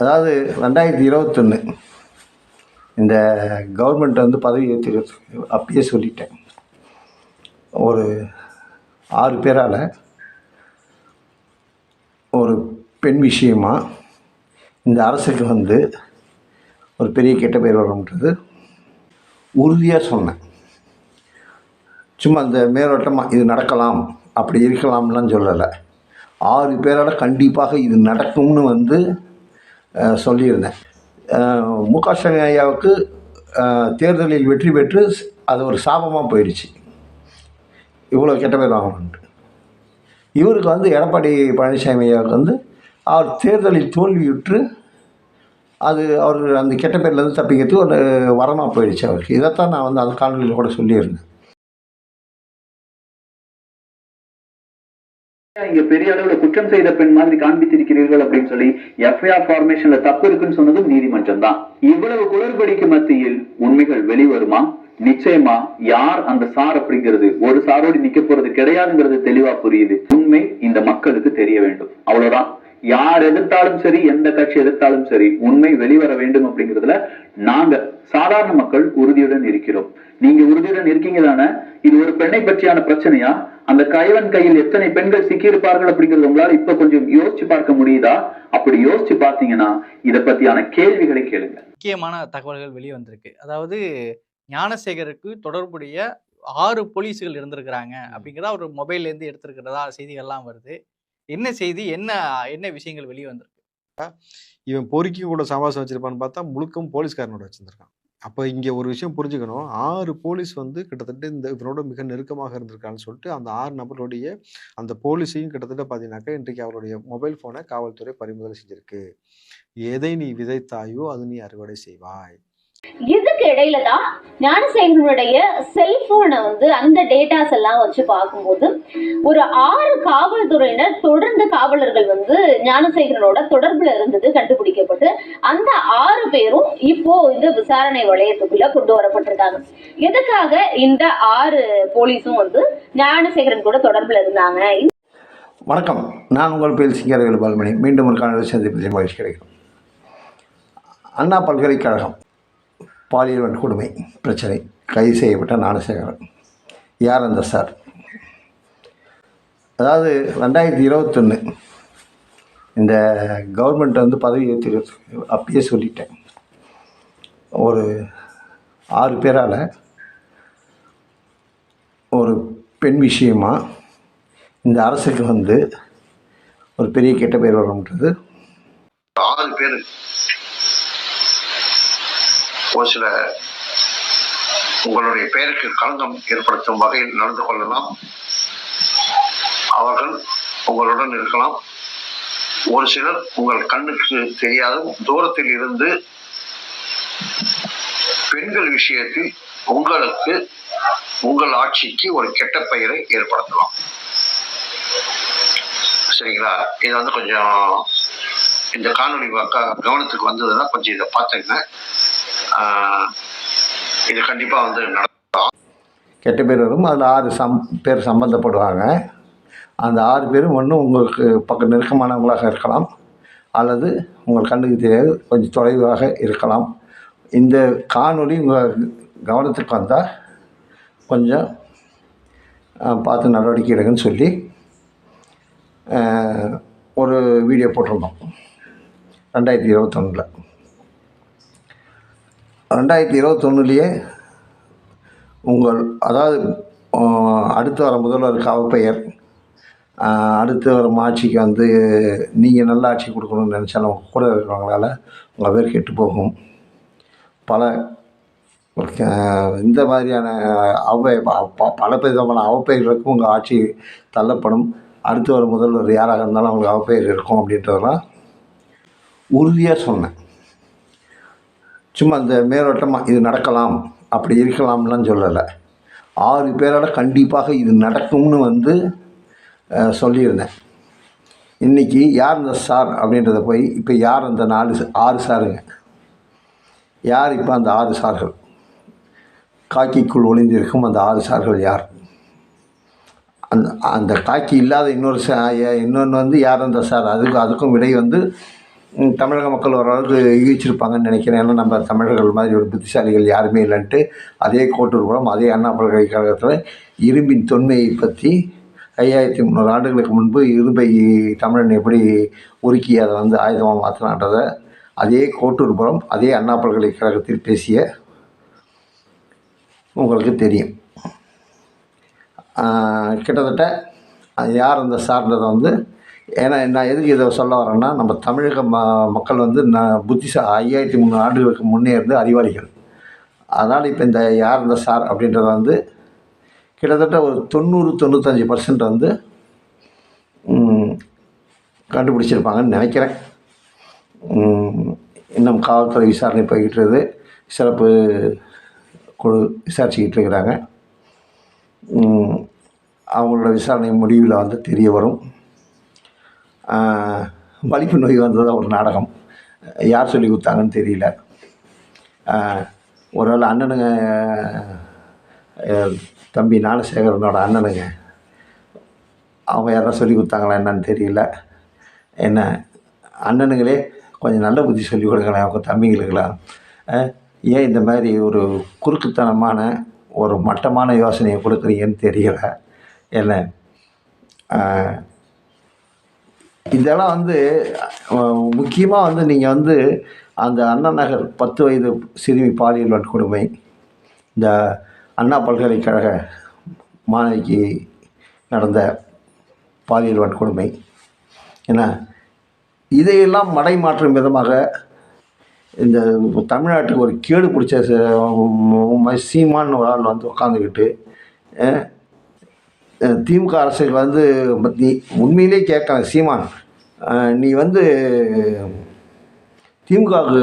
அதாவது ரெண்டாயிரத்தி இருபத்தொன்று இந்த கவர்மெண்ட் வந்து பதவி ஏற்று அப்பயே சொல்லிட்டேன். ஒரு ஆறு பேரால் ஒரு பெண் விஷயமாக இந்த அரசுக்கு வந்து ஒரு பெரிய கெட்ட பேர் வரணுன்றது உறுதியாக சொன்னேன். சும்மா இந்த மேலோட்டமாக இது நடக்கலாம் அப்படி இருக்கலாம்லாம் சொல்லலை. ஆறு பேரால் கண்டிப்பாக இது நடக்கும்னு வந்து சொல்லியிருந்தேன். மு க ஸ்டாலின் ஐயாவுக்கு தேர்தலில் வெற்றி பெற்று அது ஒரு சாபமாக போயிடுச்சு. இவ்வளோ கெட்ட பேர் வாங்கணுன்ட்டு இவருக்கு வந்து எடப்பாடி பழனிசாமி ஐயாவுக்கு வந்து அவர் தேர்தலில் தோல்வியுற்று அது அவர் அந்த கெட்ட பேர்லேருந்து தப்பிக்கிறதுக்கு ஒரு வரமாக போயிடுச்சு அவருக்கு. இதைத்தான் நான் வந்து அந்த காணொலியில் கூட சொல்லியிருந்தேன். இங்க பெரிய அளவுல குற்றம் செய்த பெண் மாதிரி காண்பித்திருக்கிறீர்கள் அப்படின்னு சொல்லி எஃப்ஐஆர் ஃபார்மேஷன்ல தப்பு இருக்குன்னு சொன்னதும் நீதிமன்றம் தான். இவ்வளவு குளறுபடிக்கு மத்தியில் உண்மைகள் வெளிவருமா? நிச்சயமா யார் அந்த சார் அப்படிங்கிறது? ஒரு சாரோடு நிக்க போறது கிடையாதுங்கிறது தெளிவா புரியுது. உண்மை இந்த மக்களுக்கு தெரிய வேண்டும். அவ்வளவுதான். யார் எதிர்த்தாலும் சரி எந்த கட்சி எதிர்த்தாலும் சரி உண்மை வெளிவர வேண்டும் அப்படிங்கிறதுல நாங்க சாதாரண மக்கள் உறுதியுடன் இருக்கிறோம். நீங்க உறுதியுடன் இருக்கீங்க தானே? இது ஒரு பெண்ணை பற்றியான பிரச்சனையா? அந்த கைவன் கையில் எத்தனை பெண்கள் சிக்கியிருப்பார்கள் அப்படிங்கிறது உங்களால இப்ப கொஞ்சம் யோசிச்சு பார்க்க முடியுதா? அப்படி யோசிச்சு பார்த்தீங்கன்னா இத பத்தியான கேள்விகளை கேளுங்க. முக்கியமான தகவல்கள் வெளியே வந்திருக்கு. அதாவது ஞானசேகருக்கு தொடர்புடைய ஆறு போலீஸுகள் இருந்திருக்கிறாங்க அப்படிங்கிறத அவர் மொபைல்ல இருந்து எடுத்திருக்கிறதா செய்திகள்லாம் வருது. என்ன செய்தி என்ன என்ன விஷயங்கள் வெளியே வந்திருக்கு? இவன் பொறுக்கி கூட சமாசம் வச்சிருப்பான்னு பார்த்தா முழுக்கம் போலீஸ்காரனோட வச்சிருந்திருக்கான். அப்போ இங்கே ஒரு விஷயம் புரிஞ்சுக்கணும். ஆறு போலீஸ் வந்து கிட்டத்தட்ட இந்த இவனோட மிக நெருக்கமாக இருந்திருக்கான்னு சொல்லிட்டு அந்த ஆறு நபர்களுடைய அந்த போலீஸையும் கிட்டத்தட்ட பார்த்தீங்கன்னாக்கா இன்றைக்கு அவருடைய மொபைல் ஃபோனை காவல்துறை பறிமுதல் செஞ்சிருக்கு. எதை நீ விதைத்தாயோ அது நீ அறுவடை செய்வாய். இதுக்கு இடையில தான் ஞானசேகரனுடைய செல்போனை வந்து அந்த டேட்டாஸ் எல்லாம் வச்சு பார்க்கும்போது ஒரு ஆறு காவல்துறையினர் தொடர்ந்து காவலர்கள் வந்து ஞானசேகரனோட தொடர்புல இருந்தது கண்டுபிடிக்கப்பட்டு அந்த ஆறு பேரும் இப்போ இந்த விசாரணை வளையத்துக்குள்ள கொண்டு வரப்பட்டிருக்காங்க. எதுக்காக இந்த ஆறு போலீஸும் வந்து ஞானசேகரன் கூட தொடர்புல இருந்தாங்க? வணக்கம். நான் உங்கள் பேர் சிங்கரவேலு பால்மணி. மீண்டும் ஒரு காணொலி சந்திப்பதில் மகிழ்ச்சி கிடைக்கும் அண்ணா பல்கலைக்கழகம். பாலியல் வன்கொடுமை பிரச்சனை. கைது செய்யப்பட்ட ஞானசேகரன் யார் அந்த சார்? அதாவது ரெண்டாயிரத்தி இருபத்தொன்று இந்த கவர்மெண்ட் வந்து பதவி ஏற்றுக்கிறதுக்கு அப்பயே சொல்லிட்டேன். ஒரு ஆறு பேரால் ஒரு பெண் விஷயமாக இந்த அரசுக்கு வந்து ஒரு பெரிய கெட்ட பேர் வரும்ன்றது ஆறு பேர். ஒரு சில உங்களுடைய பெயருக்கு களங்கம் ஏற்படுத்தும் வகையில் நடந்து கொள்ளலாம். அவர்கள் உங்களுடன் இருக்கலாம். ஒரு சிலர் உங்கள் கண்ணுக்கு தெரியாத. தூரத்தில் இருந்து பெண்கள் விஷயத்தில் உங்களுக்கு உங்கள் ஆட்சிக்கு ஒரு கெட்ட பெயரை ஏற்படுத்தலாம். சரிங்களா? இது வந்து கொஞ்சம் இந்த காணொளி க- கவனத்துக்கு வந்ததுன்னா கொஞ்சம் இதை பார்த்துங்க இது கண்டிப்பாக வந்து நடக்கும். கெட்ட பேர் வரும். அதில் ஆறு சம் பேர் சம்மந்தப்படுவாங்க அந்த ஆறு பேரும் ஒன்றும் உங்களுக்கு பக்கம் நெருக்கமானவங்களாக இருக்கலாம். அல்லது உங்கள் கண்ணுக்கு தெரியாது. கொஞ்சம் தொலைவாக இருக்கலாம். இந்த காணொலி உங்கள் கவனத்துக்கு வந்தால் கொஞ்சம் பார்த்து நடவடிக்கை எடுங்கன்னு சொல்லி ஒரு வீடியோ போட்டிருந்தோம். ரெண்டாயிரத்தி இருபத்தொன்னில். ரெண்டாயிரத்தி இருபத்தொன்னுலேயே உங்கள் அதாவது அடுத்து வர முதல்வருக்கு அவப்பெயர் அடுத்து வரும் ஆட்சிக்கு வந்து நீங்கள் நல்ல ஆட்சி கொடுக்கணும்னு நினச்சாலும் கூட இருக்கிறவங்களால உங்கள் பேர் கெட்டு போகும். பல இந்த மாதிரியான அவை ப- பல விதமான அவப்பெயர்களுக்கும் உங்கள் ஆட்சி தள்ளப்படும். அடுத்து வர முதல்வர் யாராக இருந்தாலும் அவங்களுக்கு அவப்பெயர் இருக்கும் அப்படின்றதெல்லாம் உறுதியாக சொன்னேன். சும்மா இந்த மேலோட்டமாக இது நடக்கலாம் அப்படி இருக்கலாம்லாம் சொல்லலை. ஆறு பேரால் கண்டிப்பாக இது நடக்கும்னு வந்து சொல்லியிருந்தேன். இன்றைக்கி யார் இந்த சார் அப்படின்றத போய் இப்போ யார் அந்த நாலு ஆறு சாருங்க? யார் இப்போ அந்த ஆறு சார்கள்? காக்கிக்குள் ஒளிந்திருக்கும் அந்த ஆறு சார்கள் யார்? அந்த அந்த காக்கி இல்லாத இன்னொரு சா இன்னொன்று வந்து யார் அந்த சார்? அதுக்கு அதுக்கும் விடை வந்து தமிழக மக்கள் ஓரளவுக்கு யூகிச்சிருப்பாங்கன்னு நினைக்கிறேன். ஏன்னா நம்ம தமிழர்கள் மாதிரி ஒரு புத்திசாலிகள் யாருமே இல்லைன்ட்டு அதே கோட்டூர்புரம் அதே அண்ணா பல்கலைக்கழகத்தில் இரும்பின் தொன்மையை பற்றி ஐயாயிரத்தி முந்நூறு ஆண்டுகளுக்கு முன்பு இரும்பை தமிழன் எப்படி உருக்கி அதை வந்து ஆயுதமாக மாற்றினான்றதை அதே கோட்டூர்புரம் அதே அண்ணா பல்கலைக்கழகத்தில் பேசிய உங்களுக்கு தெரியும். கிட்டத்தட்ட யார் அந்த சார்ந்ததை வந்து ஏன்னா நான் எதுக்கு இதை சொல்ல வரேன்னா நம்ம தமிழக ம மக்கள் வந்து நான் புத்திசா ஐயாயிரத்தி மூணு ஆண்டுகளுக்கு முன்னே இருந்து அறிவாளிகள். அதனால் இப்போ இந்த யார் இந்த சார் அப்படின்றத வந்து கிட்டத்தட்ட ஒரு தொண்ணூறு தொண்ணூத்தஞ்சு பர்சன்ட் வந்து கண்டுபிடிச்சிருப்பாங்கன்னு நினைக்கிறேன். இன்னும் காவல்துறை விசாரணை போய்கிட்டு இருக்குது. சிறப்பு குழு விசாரிச்சுக்கிட்டு இருக்கிறாங்க. அவங்களோட விசாரணை முடிவில் வந்து தெரிய வரும். வலிப்பு நோய் வந்ததா ஒரு நாடகம். யார் சொல்லி கொடுத்தாங்கன்னு தெரியல. ஒரு வேளை அண்ணனுங்க தம்பி ஞானசேகரனோட அண்ணனுங்க அவங்க யாராவது சொல்லி கொடுத்தாங்களா என்னன்னு தெரியல. என்ன அண்ணனுங்களே கொஞ்சம் நல்ல புத்தி சொல்லி கொடுங்களேன் அவங்க தம்பிங்களுக்கெல்லாம். ஏன் இந்த மாதிரி ஒரு குறுக்குத்தனமான ஒரு மட்டமான யோசனையை கொடுக்குறீங்கன்னு தெரியல. என்ன இதெல்லாம் வந்து முக்கியமாக வந்து நீங்கள் வந்து அந்த அண்ணா நகர் பத்து வயது சிறுமி பாலியல் வன்கொடுமை இந்த அண்ணா பல்கலைக்கழக மாணவிக்கு நடந்த பாலியல் வன்கொடுமை என்ன? இதையெல்லாம் மடை மாற்றும் விதமாக இந்த தமிழ்நாட்டுக்கு ஒரு கேடு பிடிச்ச ச- சீமான்னு ஒரு ஆள் வந்து உட்காந்துக்கிட்டு திமுக அரசுக்கு வந்து நீ உண்மையிலே கேட்கலாம் சீமான் நீ வந்து திமுகவுக்கு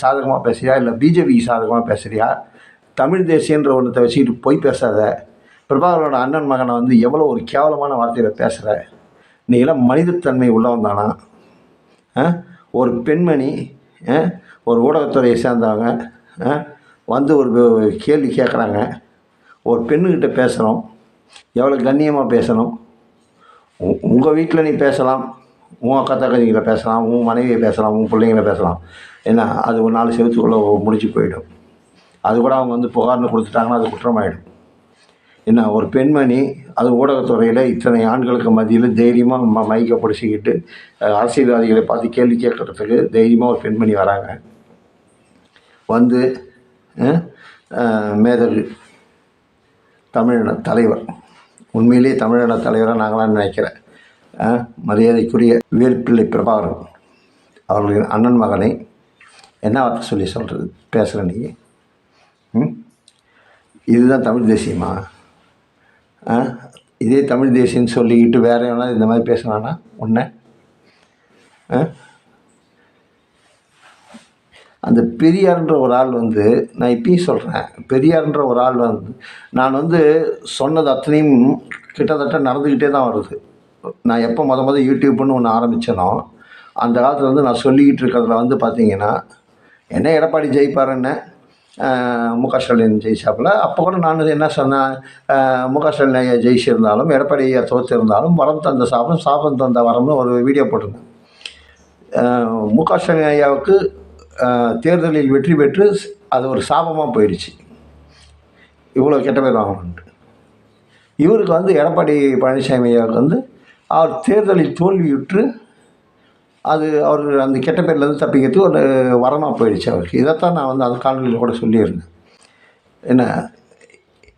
சாதகமாக பேசுறியா இல்லை பிஜேபிக்கு சாதகமாக பேசுகிறியா தமிழ் தேசியன்ற ஒன்றத்தை வச்சுக்கிட்டு போய் பேசாத பிரபாகரோட அண்ணன் மகனை வந்து எவ்வளோ ஒரு கேவலமான வார்த்தையில் பேசுகிற நீ எல்லாம் மனிதத்தன்மை உள்ளவன் தானா ஆ? ஒரு பெண்மணி ஆ? ஒரு ஊடகத்துறையை சேர்ந்தவங்க ஆ? வந்து ஒரு கேள்வி கேட்குறாங்க ஒரு பெண்ணுக்கிட்ட பேசுகிறோம் எவ்வளோ கண்ணியமாக பேசணும்? உங்கள் வீட்டில் நீ பேசலாம் உன் அக்கா தக்கதிகளை பேசலாம் உன் மனைவியை பேசலாம் உன் பிள்ளைங்கள பேசலாம். ஏன்னா அது ஒரு நாலு செவத்துக்குள்ளே முடிச்சு போயிடும். அது கூட அவங்க வந்து புகார்னு கொடுத்துட்டாங்கன்னா அது குற்றமாயிடும். என்ன? ஒரு பெண்மணி அது ஊடகத்துறையில் இத்தனை ஆண்களுக்கு மத்தியில் தைரியமாக ம மைக்கை பிடிச்சிக்கிட்டு அரசியல்வாதிகளை பார்த்து கேள்வி கேட்குறதுக்கு தைரியமாக ஒரு பெண்மணி வராங்க. வந்து மேதகு தமிழின தலைவர். உண்மையிலேயே தமிழக தலைவராக நாங்களாம் நினைக்கிறேன். மரியாதைக்குரிய வேல்பிள்ளை பிரபாகரன் அவர்களின் அண்ணன் மகனை என்ன வார்த்தை சொல்லி சொல்கிறது பேசுகிற நீ ம்? இதுதான் தமிழ் தேசியமா? ஆ இதே தமிழ் தேசியம்னு சொல்லிக்கிட்டு வேறு எவனா இந்த மாதிரி பேசுனானா உன்ன? ஆ? அந்த பெரியார்ன்ற ஒரு ஆள் வந்து நான் இப்பயும் சொல்கிறேன் பெரியார்ன்ற ஒரு ஆள் வந்து நான் வந்து சொன்னது அத்தனையும் கிட்டத்தட்ட நடந்துக்கிட்டே தான் வருது. நான் எப்போ மொதல் மொதல் யூடியூப்னு ஒன்று ஆரம்பித்தேனோ அந்த காலத்தில் வந்து நான் சொல்லிக்கிட்டு இருக்கிறதுல வந்து பார்த்தீங்கன்னா என்ன எடப்பாடி ஜெயிப்பாருன்னு மு க ஸ்டாலின் ஜெயிச்சாப்புல அப்போ கூட நான் என்ன சொன்னேன் ஆஹ் மு க ஸ்டாலின் ஐயா ஜெயிச்சிருந்தாலும் எடப்பாடி ஐயா தோற்றிருந்தாலும் வரம் தந்த சாபம் சாபம் தந்த வரம்னு ஒரு வீடியோ போட்டிருந்தேன். ஆஹ் மு க ஸ்டாலின் ஐயாவுக்கு தேர்தலில் வெற்றி பெற்று அது ஒரு சாபமாக போயிடுச்சு. இவ்வளோ கெட்ட பேர் வாங்கணுன்ட்டு இவருக்கு வந்து எடப்பாடி பழனிசாமி ஐயாவுக்கு வந்து அவர் தேர்தலில் தோல்வியுற்று அது அவர் அந்த கெட்ட பேர்லேருந்து தப்பிக்கிறதுக்கு ஒரு வரமாக போயிடுச்சு அவருக்கு. இதைத்தான் நான் வந்து அந்த காலநிலையில் கூட சொல்லியிருந்தேன். என்ன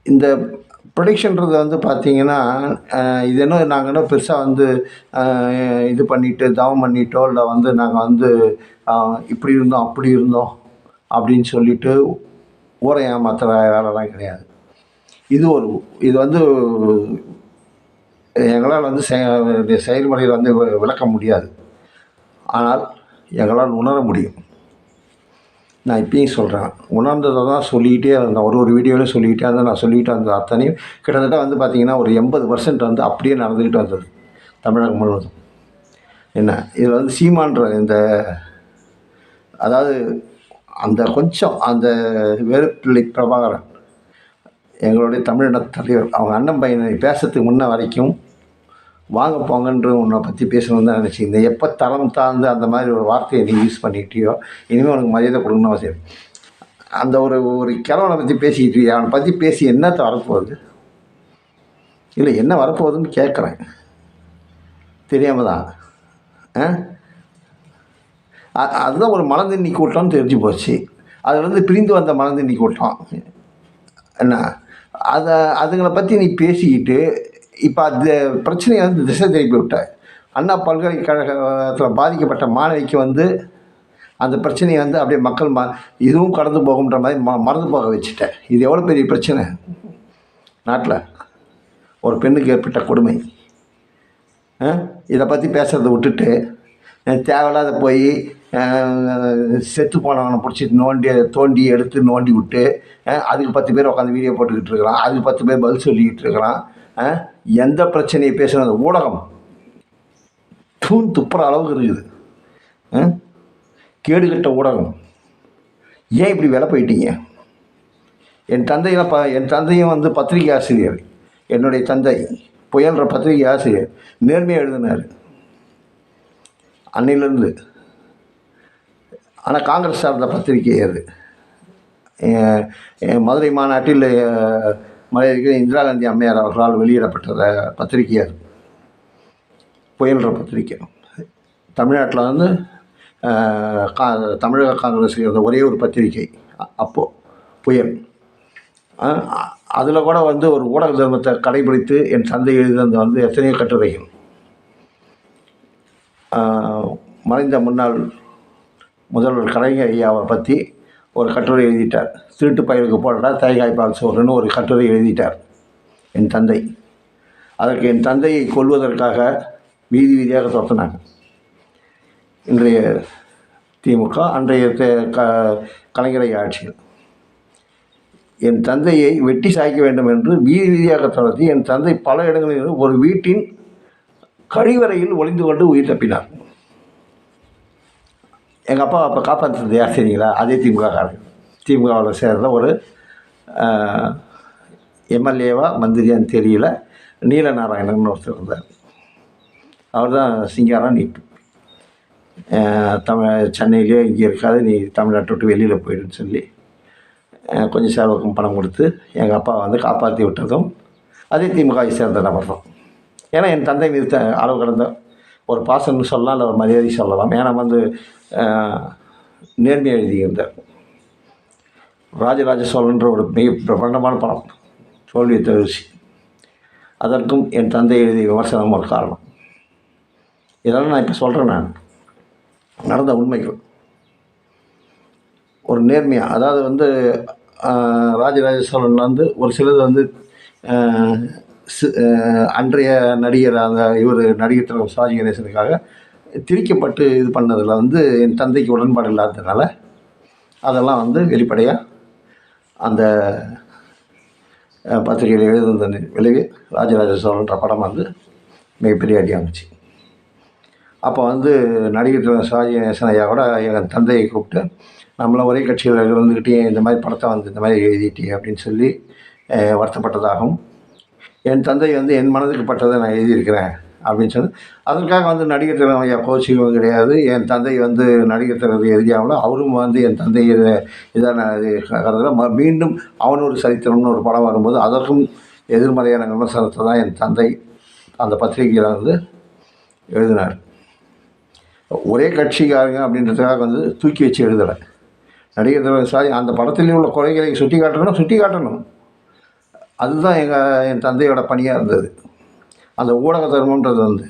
இந்த ப்ரொடிக்ஷன்றது வந்து பார்த்தீங்கன்னா இது என்ன நாங்கள் என்ன பெருசாக வந்து இது பண்ணிட்டு தவம் பண்ணிட்டோ இல்லை வந்து நாங்கள் வந்து இப்படி இருந்தோம் அப்படி இருந்தோம் அப்படின்னு சொல்லிட்டு ஊரை ஏமாத்துகிற வேலைலாம் கிடையாது. இது ஒரு இது வந்து எங்களால் வந்து செ- செயல்முறையில் வந்து விளக்க முடியாது. ஆனால் எங்களால் உணர முடியும். நான் இப்பயும் சொல்கிறேன் உணர்ந்ததை தான் சொல்லிக்கிட்டே இருந்தேன். ஒரு ஒரு வீடியோலையும் சொல்லிக்கிட்டே இருந்தேன். நான் சொல்லிக்கிட்டே இருந்தேன் அத்தனையும் கிட்டத்தட்ட வந்து பார்த்திங்கன்னா ஒரு எண்பது பர்சன்ட் வந்து அப்படியே நடந்துக்கிட்டு வந்தது. தமிழகம் முழுவதும். என்ன? இதில் வந்து சீமான்ற இந்த அதாவது அந்த கொஞ்சம் அந்த வேலுப்பிள்ளை பிரபாகரன் எங்களுடைய தமிழின தலைவர் அவங்க அண்ணன் பையனை பேசுறதுக்கு முன்ன வரைக்கும் வாங்க போங்கன்ற உன்னை பற்றி பேசணும்னு தான் நினச்சிருந்தேன் எப்போ தரம் தாழ்ந்து அந்த மாதிரி ஒரு வார்த்தையை நீ யூஸ் பண்ணிட்டியோ இனிமேல் உனக்கு மரியாதை கொடுக்கணும் அவசியம் அந்த ஒரு ஒரு கிழவனை பற்றி பேசிக்கிட்டு அவனை பற்றி பேசி என்னத்தை வரப்போகுது? இல்லை என்ன வரப்போகுதுன்னு கேட்குறேன் தெரியாமல் தான். ஆ? அதுதான் ஒரு மனதின்னி கூட்டம்னு தெரிஞ்சு போச்சு. அதுலேருந்து பிரிந்து வந்த மனதின்னி கூட்டம். என்ன? அதை அதுங்களை பற்றி நீ பேசிக்கிட்டு இப்போ அந்த பிரச்சனையை வந்து திசை திருப்பி விட்டார் அண்ணா பல்கலைக்கழகத்தில் பாதிக்கப்பட்ட மாணவிக்கு வந்து அந்த பிரச்சனையை வந்து அப்படியே மக்கள் ம இதுவும் கடந்து போகுன்ற மாதிரி ம மறந்து போக வச்சுட்டேன் இது எவ்வளோ பெரிய பிரச்சனை? நாட்டில் ஒரு பெண்ணுக்கு ஏற்பட்ட கொடுமை. ஆ? இதை பற்றி பேசுகிறத விட்டுட்டு தேவையில்லாத போய் செத்து போனவனை பிடிச்சிட்டு நோண்டி தோண்டி எடுத்து நோண்டி விட்டு அதுக்கு பத்து பேர் உட்காந்து வீடியோ போட்டுக்கிட்டு இருக்கிறான். அதுக்கு பத்து பேர் பதில் சொல்லிக்கிட்டு இருக்கிறான். எந்த பிரச்சனையை பேசுகிறது ஊடகம். தூண் துப்புற அளவுக்கு இருக்குது. கேடுகட்ட ஊடகம். ஏன் இப்படி விலை போயிட்டீங்க? என் தந்தையில் ப என் தந்தையும் வந்து பத்திரிகை ஆசிரியர். என்னுடைய தந்தை புயல்ற பத்திரிகை ஆசிரியர். நேர்மையாக எழுதினார். அன்னையிலேருந்து ஆனால் காங்கிரஸ் சார்ந்த பத்திரிகை அது. மதுரை மாநாட்டில் அஹ், இந்திரா காந்தி அம்மையார் அவர்களால் வெளியிடப்பட்ட பத்திரிகை அது? புயல்ற பத்திரிகை. தமிழ்நாட்டில் வந்து கா தமிழக காங்கிரஸ் இருந்த ஒரே ஒரு பத்திரிகை அப்போது புயல். அதில் கூட வந்து ஒரு ஊடக தர்மத்தை கடைபிடித்து என் சந்தை எழுதினது வந்து எத்தனையோ கட்டுரைகள். மறைந்த முன்னாள் முதல்வர் கலைஞர் ஐயாவை பற்றி ஒரு கட்டுரை எழுதிட்டார். திருட்டு பயலுக்கு போடுறா தேங்காய்பால் சோறுன்னு ஒரு கட்டுரை எழுதிட்டார் என் தந்தை. அதற்கு என் தந்தையை கொல்வதற்காக வீதி வீதியாக துரத்துனாங்க. இன்றைய திமுக அன்றைய தே- க கலைஞரை ஆட்சியில். என் தந்தையை வெட்டி சாய்க்க வேண்டும் என்று வீதி வீதியாக துரத்தி என் தந்தை பல இடங்களில் ஒரு வீட்டின் கழிவறையில் ஒளிந்து கொண்டு உயிர் தப்பினார். எங்கள் அப்பா அப்போ காப்பாற்றுறது யார் சரிங்களா அதே திமுக திமுகவில் சேர்ந்த ஒரு எம்எல்ஏவா மந்திரியான்னு தெரியல நீலநாராயணன் ஒருத்தர் இருந்தார். அவர் தான் சிங்காரம் நீட்டு தமிழ் சென்னையிலேயே இங்கே இருக்காது நீ தமிழ்நாட்டை விட்டு வெளியில் போயிடுன்னு சொல்லி கொஞ்சம் செலவுக்கும் பணம் கொடுத்து எங்கள் அப்பா வந்து காப்பாற்றி விட்டதும் அதே திமுகவை சேர்ந்த நபர் தான் ஏன்னா என் தந்தை மீது அளவு கடந்த ஒரு பாசம்னு சொல்லலாம் இல்லை ஒரு மரியாதை சொல்லலாம். ஏன்னா வந்து நேர்மையை எழுதியிருந்தார். ராஜராஜ சோழன்ற ஒரு மிக பிரபண்டமான படம் தோல்வி தவிர்ச்சி அதற்கும் என் தந்தை எழுதிய விமர்சனம் ஒரு காரணம். இதெல்லாம் நான் இப்போ சொல்கிறேன் நான். நடந்த உண்மைகள். ஒரு நேர்மையாக அதாவது வந்து ராஜராஜ சோழன் வந்து ஒரு சிலது வந்து அன்றைய நடிகர் அந்த இவர் நடிகர் திலகம் சிவாஜி கணேசனுக்காக திரிக்கப்பட்டு இது பண்ணதில் வந்து என் தந்தைக்கு உடன்பாடு இல்லாததுனால அதெல்லாம் வந்து வெளிப்படையாக அந்த பத்திரிகையில் எழுதுந்த விளைவு ராஜராஜ சோழன்ற படம் வந்து மிகப்பெரிய அடியாந்துச்சு அப்போ வந்து நடிகர் திலகம் சிவாஜி கணேசன் ஐயா கூட என் தந்தையை கூப்பிட்டு நம்மளும் ஒரே கட்சியில் இருந்துக்கிட்டே இந்த மாதிரி படத்தை வந்து இந்த மாதிரி எழுதிட்டே அப்படின்னு சொல்லி வருத்தப்பட்டதாகவும் என் தந்தை வந்து என் மனதுக்கு பட்டதை நான் எழுதியிருக்கிறேன் அப்படின்னு சொல்லி அதற்காக வந்து நடிகர் திறன் ஐயா கோச்சிக்கவும் கிடையாது. என் தந்தை வந்து நடிகர் திறன் எழுதியாமலும் அவரும் வந்து என் தந்தை இதான கருதில் ம- மீண்டும் அவனோட சரித்திரம்னு ஒரு படம் வரும்போது அதற்கும் எதிர்மறையான விமர்சனத்தை தான் என் தந்தை அந்த பத்திரிகையில் வந்து எழுதினார். ஒரே கட்சிக்காரங்க அப்படின்றதுக்காக வந்து தூக்கி வச்சு எழுதலை. நடிகர் திறன் சாரி அந்த படத்தில் உள்ள குறைகளை சுட்டி காட்டணும் சுட்டி காட்டணும் அதுதான் எங்கள் என் தந்தையோட பணியாக இருந்தது. அந்த ஊடக தர்மன்றது வந்து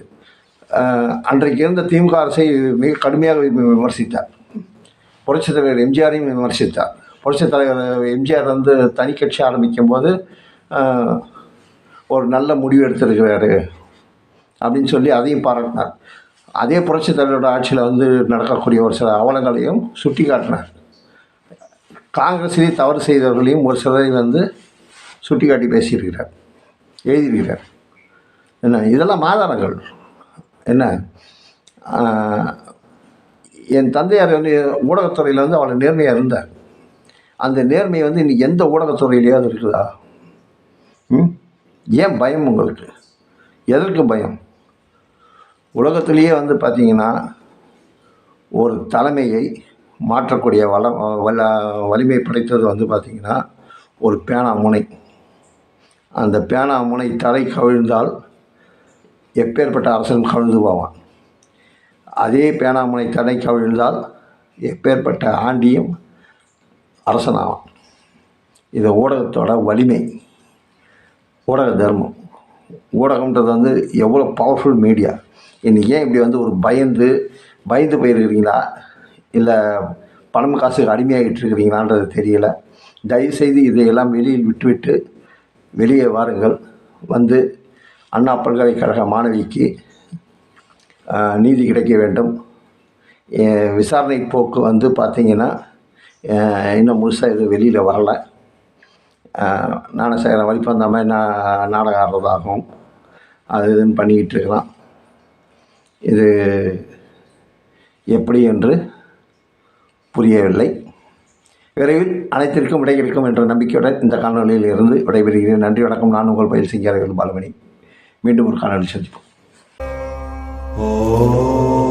அன்றைக்கு இருந்த திமுக அரசை மிக கடுமையாக விமர்சித்தார். புரட்சித் தலைவர் எம்ஜிஆரையும் விமர்சித்தார். புரட்சித் தலைவர் எம்ஜிஆர் வந்து தனி கட்சி ஆரம்பிக்கும் போது ஒரு நல்ல முடிவு எடுத்திருக்கிறாரு அப்படின்னு சொல்லி அதையும் பாராட்டினார். அதே புரட்சித் தலைவரோட ஆட்சியில் வந்து நடக்கக்கூடிய ஒரு சில அவலங்களையும் சுட்டி காட்டினார் காங்கிரஸிலேயே தவறு செய்தவர்களையும் ஒரு சிலரை வந்து சுட்டி காட்டி பேசியிருக்கிறார் எழுதியிருக்கிறார். என்ன இதெல்லாம் மாதாரங்கள். என்ன என் தந்தையார் வந்து ஊடகத்துறையில் வந்து அவ்வளோ நேர்மையாக இருந்தார். அந்த நேர்மையை வந்து இன்னைக்கு எந்த ஊடகத்துறையிலேயாவது இருக்குதா? ம்? ஏன் பயம் உங்களுக்கு? எதற்கு பயம்? உலகத்திலேயே வந்து பார்த்திங்கன்னா ஒரு தலைமையை மாற்றக்கூடிய வள வல்ல வலிமை படைத்தது வந்து பார்த்திங்கன்னா ஒரு பேனா முனை. அந்த பேனா முனை தலை கவிழ்ந்தால் எப்பேற்பட்ட அரசன் கவிழ்ந்து போவான் அதே பேனா முனை தலை கவிழ்ந்தால் எப்பேற்பட்ட ஆண்டியும் அரசனாவான். இது ஊடகத்தோட வலிமை ஊடக தர்மம். ஊடகம்ன்றது வந்து எவ்வளோ பவர்ஃபுல் மீடியா இன்றைக்கி ஏன் இப்படி வந்து ஒரு பயந்து பயந்து போயிருக்கிறீங்களா? இல்லை பணம் காசுக்கு அடிமையாகிட்டு இருக்கிறீங்களான்றது தெரியல. தயவுசெய்து இதையெல்லாம் வெளியில் விட்டுவிட்டு வெளியே வாருங்கள். வந்து அண்ணா பல்கலைக்கழக மாணவிக்கு நீதி கிடைக்க வேண்டும். விசாரணை போக்கு வந்து பார்த்திங்கன்னா இன்னும் முழுசாக இது வெளியில் வரலை. ஞானசேகரன் வழிபந்தாமல் நான் நாடகம் ஆடுறதாகவும் அது இதுன்னு பண்ணிக்கிட்டு இருக்கலாம். இது எப்படி என்று புரியவில்லை. விரைவில் அனைத்திற்கும் விடை கிடைக்கும் என்ற நம்பிக்கையுடன் இந்த காணொலியில் இருந்து விடைபெறுகிறேன். நன்றி வணக்கம். நான் உங்கள் பயில் சிங்காரவேல் பாலமணி. மீண்டும் ஒரு காணொலி சந்திப்போம். ஓ